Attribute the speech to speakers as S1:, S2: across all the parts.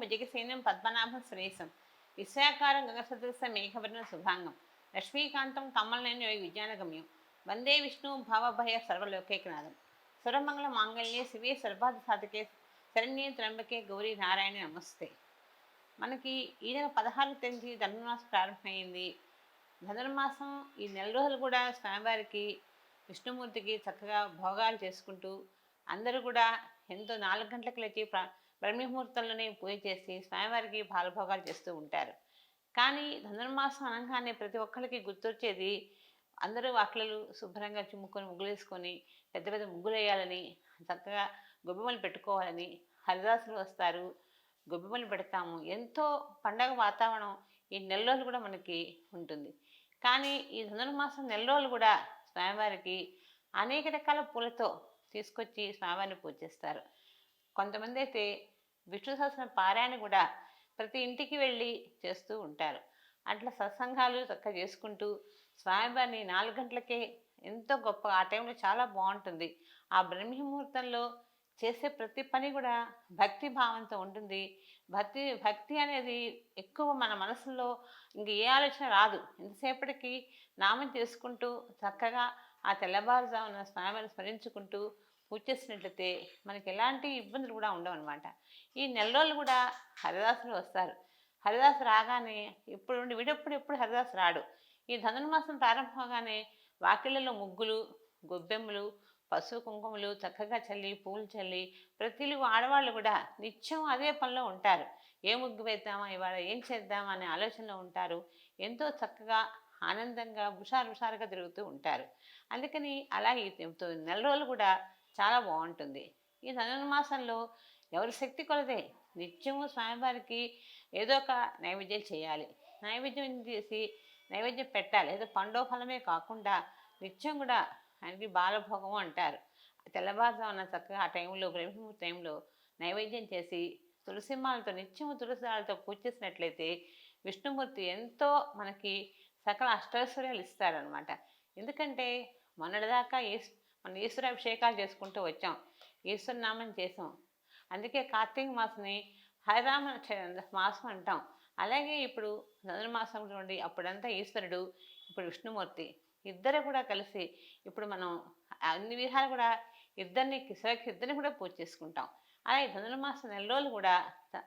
S1: భుజగసేనం పద్మనాభం శ్రేయసం విశ్వాకారం గగసదృశ మేఘవర్ణ శుభాంగం లక్ష్మీకాంతం కమలనేని యోగి విజ్ఞానగమ్యం వందే విష్ణు భావభయ సర్వలోకైకనాథం సురమంగళ మాంగళ్యే శివే సర్వాధ సాధకే శరణ్యే త్రంబకే గౌరీ నారాయణ నమస్తే మనకి ఈ నెల పదహారు తేదీ ధనుర్మాసం ప్రారంభమైంది. ధనుర్మాసం ఈ నెల రోజులు కూడా స్వామివారికి విష్ణుమూర్తికి చక్కగా భోగాలు చేసుకుంటూ అందరూ కూడా ఎంతో నాలుగు గంటలకు లేచి బ్రహ్మముహూర్తంలోనే పూజ చేసి స్వామివారికి బాలభోగాలు చేస్తూ ఉంటారు. కానీ ధనుర్మాసం అనగానే ప్రతి ఒక్కరికి గుర్తొచ్చేది అందరూ వాకిళ్ళు శుభ్రంగా చిమ్ముకొని ముగ్గులేసుకొని పెద్ద పెద్ద ముగ్గులు వేయాలని చక్కగా గొబ్బెమ్మలు పెట్టుకోవాలని హరిదాసులు వస్తారు. గొబ్బెమ్మలు పెడతాము. ఎంతో పండగ వాతావరణం ఈ నెల రోజులు కూడా మనకి ఉంటుంది. కానీ ఈ ధనుర్మాసం నెల రోజులు కూడా స్వామివారికి అనేక రకాల పూలతో తీసుకొచ్చి స్వామివారిని పూజ చేస్తారు కొంతమంది అయితే విష్ణు సహస్రం పారాయణ కూడా ప్రతి ఇంటికి వెళ్ళి చేస్తూ ఉంటారు. అట్లా సత్సంగాలు చక్కగా చేసుకుంటూ స్వామివారిని నాలుగు గంటలకే ఎంతో గొప్ప ఆ టైంలో చాలా బాగుంటుంది. ఆ బ్రహ్మముహూర్తంలో చేసే ప్రతి పని కూడా భక్తి భావంతో ఉంటుంది. భక్తి భక్తి అనేది ఎక్కువ మన మనసులో ఇంక ఏ ఆలోచన రాదు. ఎంతసేపటికి నామం చేసుకుంటూ చక్కగా ఆ తెల్లవారుజామున స్వామిని స్మరించుకుంటూ పూజ చేసినట్లయితే మనకి ఎలాంటి ఇబ్బందులు కూడా ఉండవు అనమాట ఈ నెల రోజులు కూడా హరిదాసులు వస్తారు. హరిదాసు రాగానే ఇప్పుడు ఉండి వీడెప్పుడు ఎప్పుడు హరిదాసు రాడు. ఈ ధనుర్మాసం ప్రారంభంగానే వాకిళ్ళలో ముగ్గులు గొబ్బెమ్మలు పసుపు కుంకుమలు చక్కగా చల్లి పూలు చల్లి ప్రతిలు ఆడవాళ్ళు కూడా నిత్యం అదే పనిలో ఉంటారు. ఏ ముగ్గు వేద్దామా ఇవాళ ఏం చేద్దామా అనే ఆలోచనలో ఉంటారు. ఎంతో చక్కగా ఆనందంగా హుషారు హుషారుగా తిరుగుతూ ఉంటారు. అందుకని అలాగే ఈ నెల రోజులు కూడా చాలా బాగుంటుంది. ఈ ధనుర్మాసంలో ఎవరి శక్తి కొలదే నిత్యము స్వామివారికి ఏదో ఒక నైవేద్యం చేయాలి. నైవేద్యం చేసి నైవేద్యం పెట్టాలి. ఏదో పండో ఫలమే కాకుండా నిత్యం కూడా ఆయనకి బాలభోగం అంటారు. తెల్లవారుజామున చక్కగా ఆ టైంలో బ్రహ్మ టైంలో నైవేద్యం చేసి తులసిమాలతో నిత్యము తులసిమాలతో పూజ చేసినట్లయితే విష్ణుమూర్తి ఎంతో మనకి సకల అష్టైశ్వర్యాలు ఇస్తారనమాట ఎందుకంటే మొన్నటిదాకా ఏ మన ఈశ్వరాభిషేకాలు చేసుకుంటూ వచ్చాం. ఈశ్వరనామం చేసాం అందుకే కార్తీక మాసని హరిరామ మాసం అంటాం. అలాగే ఇప్పుడు ధనుర్మాసం నుండి అప్పుడంతా ఈశ్వరుడు ఇప్పుడు విష్ణుమూర్తి ఇద్దరు కూడా కలిసి ఇప్పుడు మనం అన్ని విధాలు కూడా ఇద్దరిని కిశోరికి ఇద్దరిని కూడా పూజ చేసుకుంటాం. అలాగే ధనుర్మాసం నెల రోజులు కూడా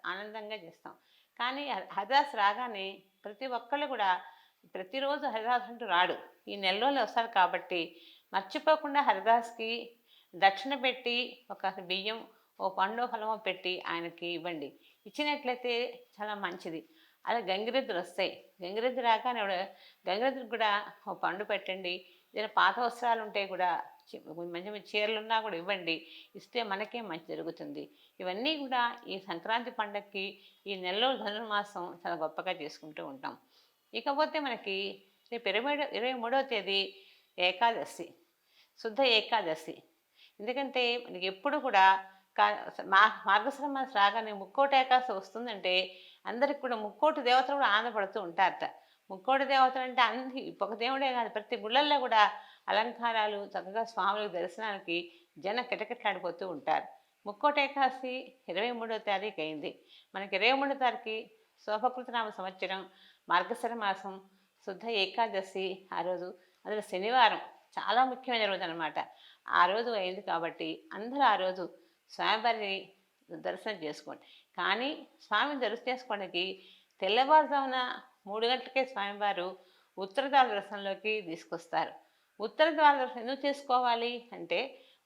S1: ఆనందంగా చేస్తాం. కానీ హరిదాస్ రాగానే ప్రతి ఒక్కళ్ళు కూడా ప్రతిరోజు హరిదాస్ అంటూ రాడు. ఈ నెల రోజులు వస్తారు కాబట్టి మర్చిపోకుండా హరిదాస్కి దక్షిణ పెట్టి ఒక బియ్యం ఓ పండు ఫలమో పెట్టి ఆయనకి ఇవ్వండి. ఇచ్చినట్లయితే చాలా మంచిది. అలా గంగిరెద్దులు వస్తాయి. గంగిరెద్దు రాగానే గంగిరెద్దుకు కూడా ఓ పండు పెట్టండి. ఏదైనా పాత వస్త్రాలు ఉంటే కూడా మంచి మంచి చీరలు ఉన్నా కూడా ఇవ్వండి. ఇస్తే మనకే మంచి జరుగుతుంది. ఇవన్నీ కూడా ఈ సంక్రాంతి పండగకి ఈ నెలలో ధనుర్మాసం చాలా గొప్పగా చేసుకుంటూ ఉంటాం. ఇకపోతే మనకి రేపు ఇరవై ఇరవై మూడవ తేదీ ఏకాదశి. శుద్ధ ఏకాదశి. ఎందుకంటే మనకి ఎప్పుడు కూడా కా మా మార్గశిర రాగానే ముక్కోటి ఏకాదశి వస్తుందంటే అందరికి కూడా ముక్కోటి దేవతలు కూడా ఆనందపడుతూ ఉంటారట. ముక్కోటి దేవతలు అంటే అన్ని ఒక దేవుడే కాదు ప్రతి గుళ్ళల్లో కూడా అలంకారాలు చక్కగా స్వాములకు దర్శనానికి జన కిటకిటలాడిపోతూ ఉంటారు. ముక్కోటి ఏకాదశి ఇరవై మూడో తారీఖు అయింది. మనకి ఇరవై మూడో తారీఖు శోభకృతనామ సంవత్సరం మార్గశ్వర మాసం శుద్ధ ఏకాదశి ఆ రోజు. అందులో శనివారం చాలా ముఖ్యమైన రోజు అనమాట ఆ రోజు అయింది కాబట్టి అందరూ ఆ రోజు స్వామివారిని దర్శనం చేసుకోండి. కానీ స్వామిని దర్శనం చేసుకోవడానికి తెల్లవారుజామున మూడు గంటలకే స్వామివారు ఉత్తరద్వార దర్శనంలోకి తీసుకొస్తారు. ఉత్తరద్వార దర్శనం ఎందుకు చేసుకోవాలి అంటే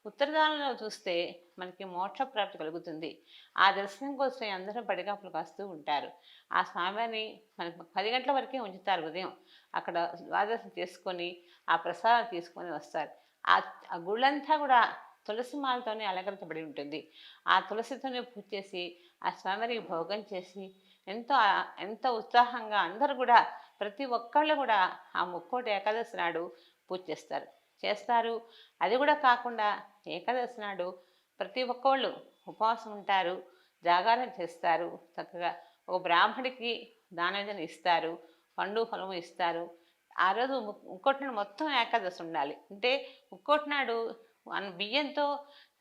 S1: ఉత్తరద్వారంలో చూస్తే మనకి మోక్ష ప్రాప్తి కలుగుతుంది. ఆ దర్శనం కోసం అందరూ పడిగాపులు కాస్తూ ఉంటారు. ఆ స్వామిని మనకి పది గంటల వరకే ఉంచుతారు ఉదయం. అక్కడ ద్వాదశం చేసుకొని ఆ ప్రసాదం తీసుకొని వస్తారు. ఆ ఆ గుళ్ళంతా కూడా తులసి మాలతోనే అలంకరించబడి ఉంటుంది. ఆ తులసితోనే పూజ చేసి ఆ స్వామివారికి భోగం చేసి ఎంతో ఎంతో ఉత్సాహంగా అందరూ కూడా ప్రతి ఒక్కళ్ళు కూడా ఆ ముక్కోటి ఏకాదశి నాడు పూజ చేస్తారు. చేస్తారు. అది కూడా కాకుండా ఏకాదశి నాడు ప్రతి ఒక్కళ్ళు ఉపవాసం ఉంటారు జాగారం చేస్తారు చక్కగా ఒక బ్రాహ్మడికి దానవేదన ఇస్తారు పండు ఫలము ఇస్తారు. ఆ రోజు ముక్కొట్టినాడు ముక్కోటి మొత్తం ఏకాదశి ఉండాలి. అంటే ముక్కోటి నాడు అన్న బియ్యంతో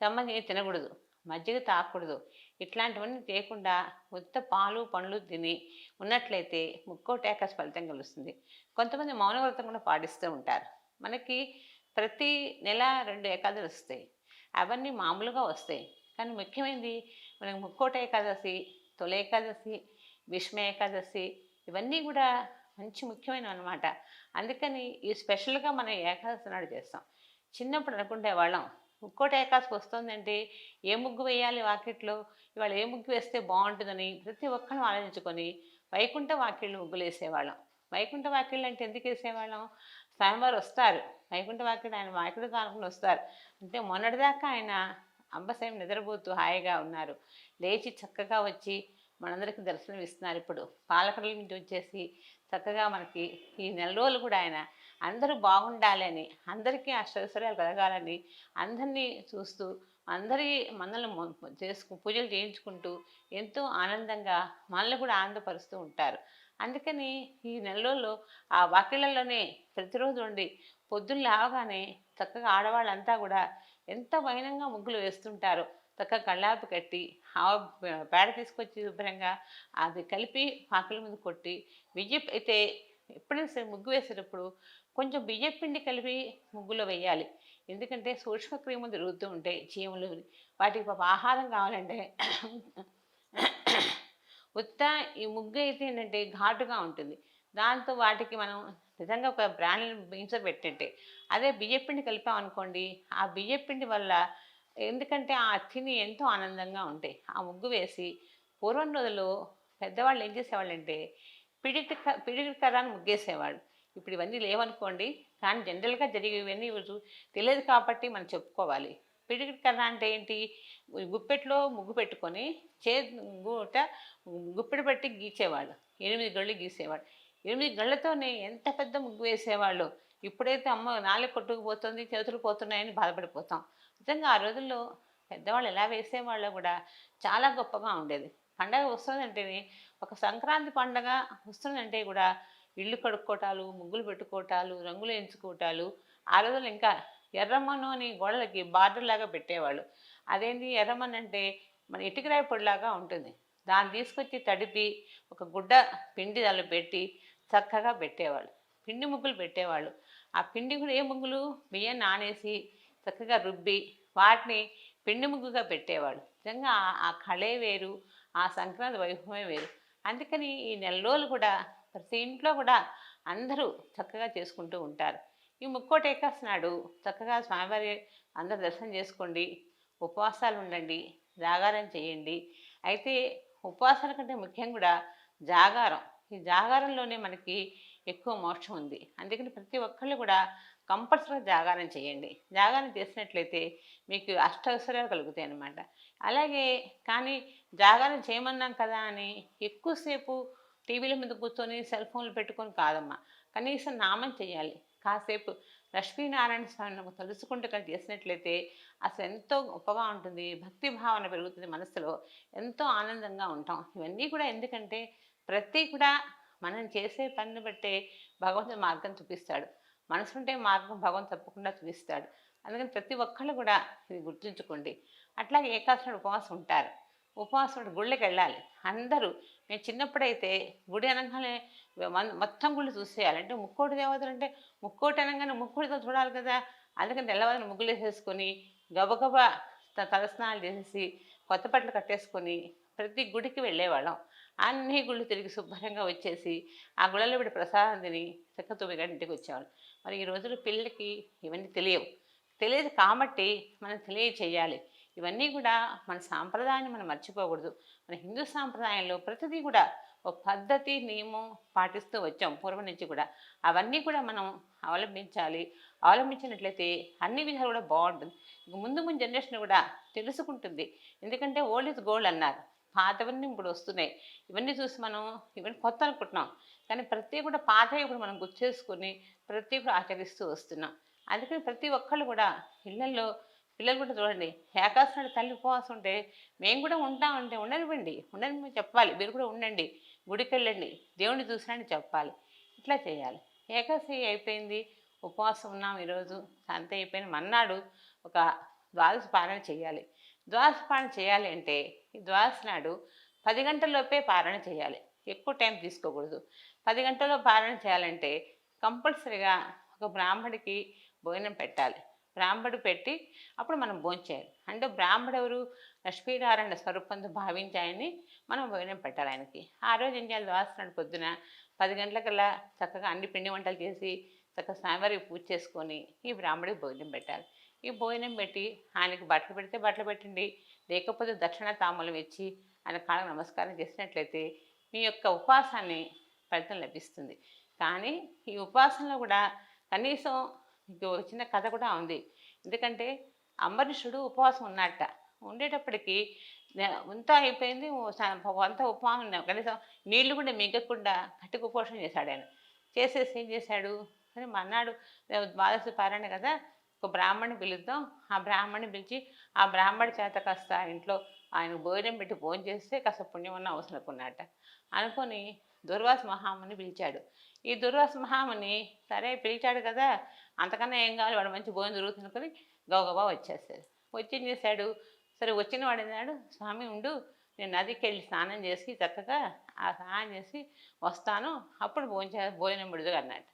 S1: సంబంధించి తినకూడదు మజ్జిగ తాగకూడదు ఇట్లాంటివన్నీ చేయకుండా ఉత్త పాలు పండ్లు తిని ఉన్నట్లయితే ముక్కోటి ఏకాశ ఫలితం కలుస్తుంది. కొంతమంది మౌనవ్రతం కూడా పాటిస్తూ ఉంటారు. మనకి ప్రతి నెల రెండు ఏకాదశి వస్తాయి. అవన్నీ మామూలుగా వస్తాయి. కానీ ముఖ్యమైనది మనకు ముక్కోట ఏకాదశి తొలి ఏకాదశి భీష్మ ఏకాదశి ఇవన్నీ కూడా మంచి ముఖ్యమైనవి అనమాట అందుకని ఈ స్పెషల్గా మనం ఏకాదశి నాడు చేస్తాం. చిన్నప్పుడు అనుకుంటే వాళ్ళం ముక్కోటి ఏకాదశి వస్తుందంటే ఏ ముగ్గు వేయాలి వాకిట్లో? ఇవాళ ఏ ముగ్గు వేస్తే బాగుంటుందని ప్రతి ఒక్కరు ఆలోచించుకొని వైకుంఠ వాకిళ్ళు ముగ్గులు వేసేవాళ్ళం వైకుంఠ వాకిళ్ళు అంటే ఎందుకు వేసేవాళ్ళం? స్వామివారు వస్తారు వైకుంఠ వాకిళ్ళు ఆయన వాయకుడు కానుకుని వస్తారు. అంటే మొన్నటిదాకా ఆయన అంబసేం నిద్రపోతూ హాయిగా ఉన్నారు. లేచి చక్కగా వచ్చి మనందరికీ దర్శనం ఇస్తున్నారు. ఇప్పుడు పాలకుల నుంచి వచ్చేసి చక్కగా మనకి ఈ నెల రోజులు కూడా ఆయన అందరూ బాగుండాలని అందరికీ అష్టైశ్వర్యాలు కలగాలని అందరినీ చూస్తూ అందరి మనల్ని చేసుకు పూజలు చేయించుకుంటూ ఎంతో ఆనందంగా మనల్ని కూడా ఆనందపరుస్తూ ఉంటారు. అందుకని ఈ నెలలో ఆ వాకిళ్ళలోనే ప్రతిరోజు ఉండి పొద్దున్న లేవగానే చక్కగా ఆడవాళ్ళంతా కూడా ఎంత వైనంగా ముగ్గులు వేస్తుంటారో చక్కగా కళ్ళాపి కట్టి ఆవు పేడ తీసుకొచ్చి శుభ్రంగా అది కలిపి పాకల మీద కొట్టి బియ్యపు అయితే ఎప్పుడైనా సరే ముగ్గు వేసేటప్పుడు కొంచెం బియ్యపిండి కలిపి ముగ్గులో వేయాలి. ఎందుకంటే సూక్ష్మక్రియములు తిరుగుతూ ఉంటాయి చీమలు వాటికి పాప ఆహారం కావాలంటే ఉత్త ఈ ముగ్గు అయితే ఏంటంటే ఘాటుగా ఉంటుంది. దాంతో వాటికి మనం నిజంగా ఒక బ్రాండ్ బీన్స్ పెట్టినట్టే అదే బియ్యపిండి కలిపామనుకోండి ఆ బియ్యపిండి వల్ల ఎందుకంటే ఆ తిని ఎంతో ఆనందంగా ఉంటాయి. ఆ ముగ్గు వేసి పూర్వం రోజుల్లో పెద్దవాళ్ళు ఏం చేసేవాళ్ళంటే పిడికి పిడికి కర్రాన్ని ముగ్గేసేవాళ్ళు. ఇప్పుడు ఇవన్నీ లేవనుకోండి కానీ జనరల్గా జరిగేవన్నీ తెలియదు కాబట్టి మనం చెప్పుకోవాలి. పిడికిడి కర్ర అంటే ఏంటి? గుప్పెట్లో ముగ్గు పెట్టుకొని చే గూట గుప్పెడు పెట్టి గీచేవాళ్ళు. ఎనిమిది గళ్ళు గీసేవాడు ఎనిమిది గళ్ళతోనే ఎంత పెద్ద ముగ్గు వేసేవాళ్ళు? ఇప్పుడైతే అమ్మ నాలుగు కొట్టుకుపోతుంది చేతులు పోతున్నాయని బాధపడిపోతాం. నిజంగా ఆ రోజుల్లో పెద్దవాళ్ళు ఎలా వేసేవాళ్ళో కూడా చాలా గొప్పగా ఉండేది. పండగ వస్తుందంటేనే ఒక సంక్రాంతి పండగ వస్తుందంటే కూడా ఇల్లు కడుక్కోటాలు ముగ్గులు పెట్టుకోవటాలు రంగులు ఎంచుకోవటాలు ఆ రోజుల్లో ఇంకా ఎర్రమ్మను అని గోడలకి బార్డర్లాగా పెట్టేవాళ్ళు. అదేంటి ఎర్రమన్ను అంటే మన ఇటుకరాయి పొడిలాగా ఉంటుంది. దాన్ని తీసుకొచ్చి తడిపి ఒక గుడ్డ పిండి దానిలో పెట్టి చక్కగా పెట్టేవాళ్ళు. పిండి ముగ్గులు పెట్టేవాళ్ళు. ఆ పిండి కూడా ఏ ముగ్గులు? బియ్యం నానేసి చక్కగా రుబ్బి వాటిని పిండి ముగ్గుగా పెట్టేవాళ్ళు. నిజంగా ఆ- ఆ కళే వేరు ఆ సంక్రాంతి వైభవమే వేరు. అందుకని ఈ నెల రోజులు కూడా ప్రతి ఇంట్లో కూడా అందరూ చక్కగా చేసుకుంటూ ఉంటారు. ఈ ముక్కోటి ఏకాశి నాడు చక్కగా స్వామివారి అందరు దర్శనం చేసుకోండి. ఉపవాసాలు ఉండండి. జాగారం చేయండి. అయితే ఉపవాసాల కంటే ముఖ్యం కూడా జాగారం. ఈ జాగారంలోనే మనకి ఎక్కువ మోక్షం ఉంది. అందుకని ప్రతి ఒక్కళ్ళు కూడా కంపల్సరీగా జాగారం చేయండి. జాగారం చేసినట్లయితే మీకు అష్టవసరాలు కలుగుతాయి అన్నమాట. అలాగే కానీ జాగారం చేయమన్నాం కదా అని ఎక్కువసేపు టీవీల మీద కూర్చొని సెల్ ఫోన్లు పెట్టుకొని కాదమ్మా. కనీసం నామం చేయాలి. కాసేపు లక్ష్మీనారాయణ స్వామిని ఒక తలుచుకుంటూ కలిసి చేసినట్లయితే అసలు ఎంతో గొప్పగా ఉంటుంది భక్తి భావన పెరుగుతుంది మనసులో. ఎంతో ఆనందంగా ఉంటాం. ఇవన్నీ కూడా ఎందుకంటే ప్రతి కూడా మనం చేసే పనిని బట్టే భగవంతుడు మార్గం చూపిస్తాడు. మనసుంటే మార్గం భగవంతు తప్పకుండా చూపిస్తాడు. అందుకని ప్రతి ఒక్కళ్ళు కూడా ఇది గుర్తుంచుకోండి. అట్లాగే ఏకాదశి ఉపవాసం ఉంటారు. ఉపవాసం గుళ్ళకి వెళ్ళాలి అందరూ మేము చిన్నప్పుడైతే గుడి అనగానే మొత్తం గుళ్ళు చూసేయాలి. అంటే ముక్కోటి దేవతలు అంటే ముక్కోటి అనగానే ముక్కోటితో చూడాలి కదా. అందుకని తెల్లవారిని ముగ్గులు వేసేసుకొని గబగబా తలస్నానాలు చేసేసి కొత్త బట్టలు కట్టేసుకొని ప్రతి గుడికి వెళ్ళేవాళ్ళం. అన్ని గుళ్ళు తిరిగి శుభ్రంగా వచ్చేసి ఆ గుళ్ళలో ఇప్పుడు ప్రసాదం తిని చక్క తొమ్మిది గంటకి ఇంటికి మరి ఈ రోజుల్లో పిల్లలకి ఇవన్నీ తెలియవు. తెలియదు కాబట్టి మనం తెలియచేయాలి. ఇవన్నీ కూడా మన సాంప్రదాయాన్ని మనం మర్చిపోకూడదు. మన హిందూ సాంప్రదాయంలో ప్రతిదీ కూడా ఒక పద్ధతి నియమం పాటిస్తూ వచ్చాం పూర్వం నుంచి కూడా. అవన్నీ కూడా మనం అవలంబించాలి. అవలంబించినట్లయితే అన్ని విధాలు కూడా బాగుంటుంది. ముందు ముందు జనరేషన్ కూడా తెలుసుకుంటుంది. ఎందుకంటే ఓల్డ్ ఇస్ గోల్డ్ అన్నారు. పాతవన్నీ ఇప్పుడు వస్తున్నాయి. ఇవన్నీ చూసి మనం ఇవన్నీ కొత్త అనుకుంటున్నాం. కానీ ప్రతి కూడా పాతవి ఇప్పుడు మనం గుర్తు చేసుకుని ప్రతి కూడా ఆచరిస్తూ వస్తున్నాం. అందుకని ప్రతి ఒక్కళ్ళు కూడా ఇళ్ళల్లో పిల్లలు కూడా చూడండి ఏకాశి తల్లి ఉపవాసం ఉంటే మేము కూడా ఉంటామంటే ఉండనివ్వండి. ఉండని చెప్పాలి. మీరు కూడా ఉండండి. గుడికెళ్ళండి. దేవుణ్ణి దేవుడిని చూసినని చెప్పాలి. ఇట్లా చేయాలి. ఏకాశి అయిపోయింది. ఉపవాసం ఉన్నాం ఈరోజు. అంత అయిపోయింది. మన్నాడు ఒక ద్వాదశ పారణ చేయాలి. ద్వాదశ పాలన చేయాలి అంటే ఈ ద్వాదశ నాడు పది గంటల్లోపే పాలన చేయాలి. ఎక్కువ టైం తీసుకోకూడదు. పది గంటల్లో పాలన చేయాలంటే కంపల్సరిగా ఒక బ్రాహ్మడికి భోజనం పెట్టాలి. బ్రాహ్మడు పెట్టి అప్పుడు మనం భోజనం చేయాలి. అంటే బ్రాహ్మడు ఎవరు లక్ష్మీనారాయణ స్వరూపంతో భావించాయని మనం భోజనం పెట్టాలి ఆయనకి. ఆ రోజు ఏం చేయాలి? దోస్తున్నాడు పొద్దున పది గంటలకల్లా చక్కగా అన్ని పిండి వంటలు చేసి చక్కగా స్వామివారికి పూజ చేసుకొని ఈ బ్రాహ్మడికి భోజనం పెట్టాలి. ఈ భోజనం పెట్టి ఆయనకి బట్టలు పెడితే బట్టలు పెట్టండి. లేకపోతే దక్షిణ తాములం ఇచ్చి ఆయన కాళ్ళకు నమస్కారం చేసినట్లయితే మీ యొక్క ఉపవాసాన్ని ఫలితం లభిస్తుంది. కానీ ఈ ఉపవాసంలో కూడా కనీసం మీకు చిన్న కథ కూడా ఉంది. ఎందుకంటే అంబరీషుడు ఉపవాసం ఉన్నట్ట. ఉండేటప్పటికి అంతా అయిపోయింది. ఓ స- అంతా కనీసం నీళ్ళు కూడా మిగకుండా కట్టుకు కుపోషణ చేశాడు ఆయన. చేసేసి ఏం చేశాడు? సరే మన్నాడు రేపు ద్వాదశి పారాయణ కదా ఒక బ్రాహ్మణ్ణి పిలుద్దాం. ఆ బ్రాహ్మణ్ణి పిలిచి ఆ బ్రాహ్మణి చేత కాస్త ఇంట్లో ఆయన భోజనం పెట్టి భోజనం చేస్తే కాస్త పుణ్యం ఉన్న అవసరం అనుకున్నట్ట అనుకొని దుర్వాస మహాముని పిలిచాడు. ఈ దుర్వాస మహాముని సరే పిలిచాడు కదా అంతకన్నా ఏం కావాలి? వాడు మంచి భోజనం దొరుకుతుంది అనుకుని గౌగబా వచ్చేస్తాడు వచ్చి ఏం చేశాడు? సరే వచ్చిన వాడు అన్నాడు స్వామి ఉండు నేను నదికి వెళ్ళి స్నానం చేసి చక్కగా ఆ స్నానం చేసి వస్తాను అప్పుడు భోజనం భోజనం విడుదల అన్నాడు.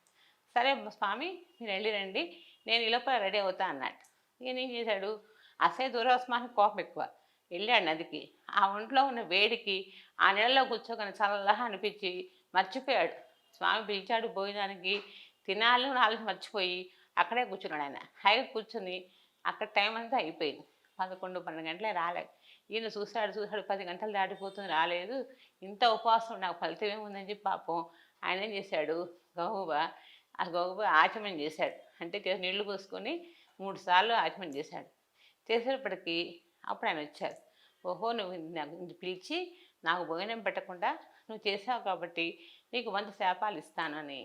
S1: సరే స్వామి మీరు వెళ్ళి రండి నేను ఈ రెడీ అవుతా అన్నాడు. ఈయన ఏం చేశాడు? అసే దురవస్మానికి కోపం ఎక్కువ. వెళ్ళాడు నదికి. ఆ ఒంట్లో ఉన్న వేడికి ఆ నీళ్ళలో కూర్చోగానే చల్లగా అనిపించి మర్చిపోయాడు. స్వామి పిలిచాడు భోజనానికి. తినాలి నాలుగు మర్చిపోయి అక్కడే కూర్చున్నాడు ఆయన. హాయిగా కూర్చుని అక్కడ టైం అంతా అయిపోయింది. పదకొండు పన్నెండు గంటలే రాలేదు ఈయన చూసాడు చూసాడు పది గంటలు దాటిపోతుంది రాలేదు. ఇంత ఉపవాసం నాకు ఫలితం ఏముందని చెప్పి పాపం ఆయన ఏం చేశాడు? గౌబ ఆ గౌబ ఆచమనం చేశాడు. అంటే నీళ్ళు పోసుకొని మూడు సార్లు ఆచమనం చేశాడు. చేసేటప్పటికి అప్పుడు ఆయన వచ్చారు. ఓహో నువ్వు నాకు పిలిచి నాకు భోజనం పెట్టకుండా నువ్వు చేసావు కాబట్టి నీకు వంద శాపాలు ఇస్తానని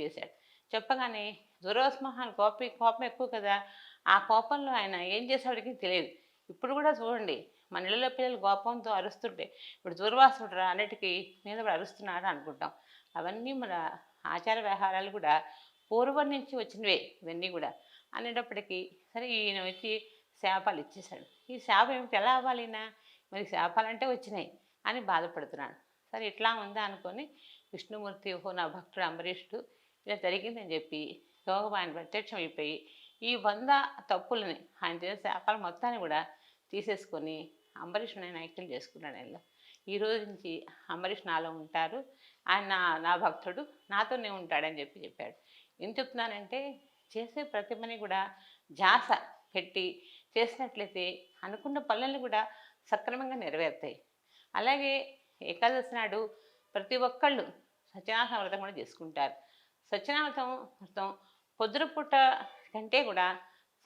S1: చేశాడు. చెప్పగానే దురోస్మహాన్ కోపి కోపం ఎక్కువ కదా. ఆ కోపంలో ఆయన ఏం చేసేవాడికి తెలియదు. ఇప్పుడు కూడా చూడండి మన ఇళ్ళలో పిల్లలు కోపంతో అరుస్తుంటే ఇప్పుడు దుర్వాసుడు రా అన్నిటికీ మీద అరుస్తున్నాడు అనుకుంటాం. అవన్నీ మన ఆచార వ్యవహారాలు కూడా పూర్వం నుంచి వచ్చినవే ఇవన్నీ కూడా. అనేటప్పటికీ సరే ఈయన వచ్చి శాపాలు ఇచ్చేశాడు. ఈ శాపం ఏమిటి? ఎలా అవ్వాలి ఈయన? మరి శాపాలంటే వచ్చినాయి అని బాధపడుతున్నాడు. సరే ఇట్లా ఉందా అనుకొని విష్ణుమూర్తి ఓహో నా భక్తుడు అంబరీషుడు ఇలా జరిగిందని చెప్పి యోగం ఆయన ప్రత్యక్షం అయిపోయి ఈ వంద తప్పులని ఆయన చేసిన శాపాలు మొత్తాన్ని కూడా తీసేసుకొని అంబరీషుని ఆయన ఐక్యం చేసుకున్నాడు ఆయన. ఈ రోజు నుంచి అంబరీష్ నాలో ఉంటారు. ఆయన నా నా భక్తుడు నాతోనే ఉంటాడని చెప్పి చెప్పాడు. ఏం చెప్తున్నానంటే చేసే ప్రతి పని కూడా జాస పెట్టి చేసినట్లయితే అనుకున్న పనులను కూడా సక్రమంగా నెరవేరుతాయి. అలాగే ఏకాదశి నాడు ప్రతి ఒక్కళ్ళు సత్యనారాయణ వ్రతం కూడా చేసుకుంటారు. సత్యనారాయణ వ్రతం పొద్దున పూట కంటే కూడా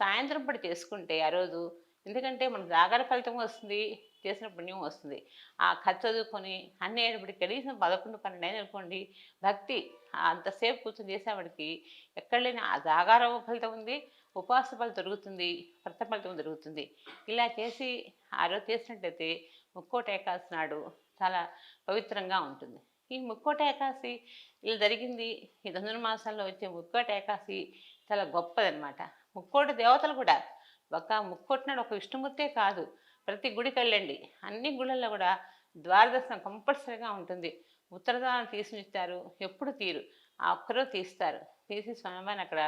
S1: సాయంత్రం పడి చేసుకుంటే ఆ రోజు ఎందుకంటే మనకు జాగార ఫలితం వస్తుంది చేసిన పుణ్యం వస్తుంది. ఆ కథ చదువుకొని అన్ని ఏడుబడి కనీసం పదకొండు పన్నెండు అయిన అనుకోండి భక్తి అంతసేపు కూర్చొని చేసేవాడికి ఎక్కడ లేని ఆ జాగార ఫలితం ఉంది ఉపవాస ఫలితం దొరుకుతుంది వ్రత ఫలితం దొరుకుతుంది. ఇలా చేసి ఆ రోజు చేసినట్టయితే ముక్కోట ఏకాదశి నాడు చాలా పవిత్రంగా ఉంటుంది. ఈ ముక్కోట ఏకాదశి ఇలా జరిగింది. ఈ ధనుర్మాసంలో వచ్చే ముక్కోట ఏకాదశి చాలా గొప్పదనమాట ముక్కోటి దేవతలు కూడా ఒక ముక్కొట్టినాడు ఒక విష్ణుమూర్తే కాదు ప్రతి గుడికి వెళ్ళండి. అన్ని గుళ్ళల్లో కూడా ద్వారదర్శనం కంపల్సరీగా ఉంటుంది. ఉత్తరదానం తీసుకునిస్తారు ఎప్పుడు తీరు ఆ ఒక్కరో తీస్తారు. తీసి స్వామివారిని అక్కడ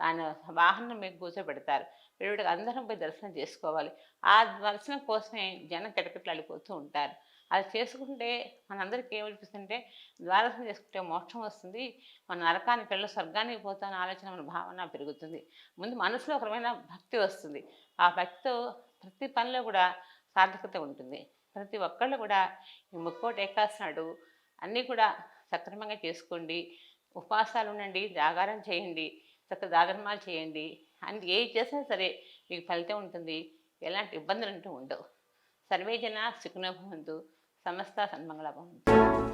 S1: ఆయన వాహనం మీకు కూర్చోబెడతారు. వీడికి అందరం పోయి దర్శనం చేసుకోవాలి. ఆ దర్శనం కోసమే జనం కిటకిట్లాడిపోతూ ఉంటారు. అది చేసుకుంటే మనందరికీ ఏమనిపిస్తుంటే ద్వారదర్శనం చేసుకుంటే మోక్షం వస్తుంది. మన నరకాన్ని పిల్లలు స్వర్గానికి పోతాన ఆలోచన మన భావన పెరుగుతుంది. ముందు మనసులో ఒకరమైన భక్తి వస్తుంది. ఆ భక్తితో ప్రతి పనిలో కూడా సార్థకత ఉంటుంది. ప్రతి ఒక్కళ్ళు కూడా ఈ ముక్కోటి ఏకాదశి అన్నీ కూడా సక్రమంగా చేసుకోండి. ఉపవాసాలు ఉండండి జాగారం చేయండి చక్క దాగర్మాలు చేయండి. అని ఏ చేసినా సరే మీకు ఫలితం ఉంటుంది. ఎలాంటి ఇబ్బందులు అంటూ ఉండవు. సర్వేజన సుఖనోభవంతు సమస్త సన్మంగళ భవంతు